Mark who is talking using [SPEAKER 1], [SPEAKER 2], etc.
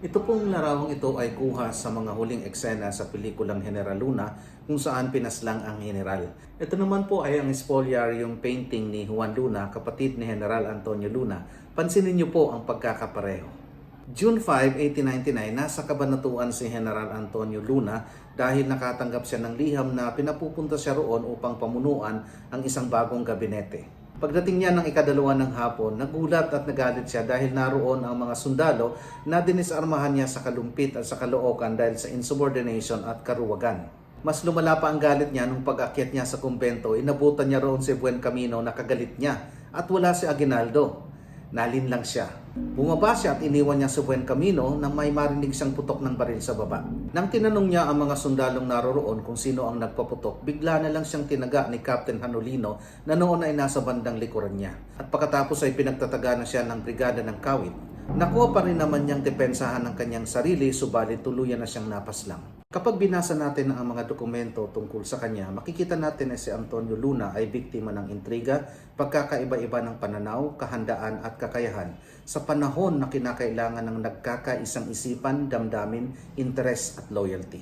[SPEAKER 1] Ito pong larawang ito ay kuha sa mga huling eksena sa pelikulang General Luna kung saan pinaslang ang general. Ito naman po ay ang spoliaryong painting ni Juan Luna, kapatid ni General Antonio Luna. Pansinin niyo po ang pagkakapareho. June 5, 1899, nasa kabanatuan si General Antonio Luna dahil nakatanggap siya ng liham na pinapupunta siya roon upang pamunuan ang isang bagong gabinete. Pagdating niya ng ikadalawa ng hapon, nagulat at nagalit siya dahil naroon ang mga sundalo na dinisarmahan niya sa kalumpit at sa kalookan dahil sa insubordination at karuwagan. Mas lumala pa ang galit niya nung pag-akyat niya sa kumbento, inabutan niya roon si Buen Camino na kagalit niya at wala si Aguinaldo. Nalin lang siya. Bumaba siya at iniwan niya si Buen Camino nang may marinig siyang putok ng baril sa baba. Nang tinanong niya ang mga sundalong naroroon kung sino ang nagpaputok, bigla na lang siyang tinaga ni Captain Hanolino na noon ay nasa bandang likuran niya. At pagkatapos ay pinagtataga na siya ng brigada ng kawit. Nakuha pa rin naman niyang depensahan ng kanyang sarili subalit tuluyan na siyang napaslang. Kapag binasa natin ang mga dokumento tungkol sa kanya, makikita natin na si Antonio Luna ay biktima ng intriga, pagkakaiba-iba ng pananaw, kahandaan at kakayahan sa panahon na kinakailangan ng nagkakaisang isipan, damdamin, interes at loyalty.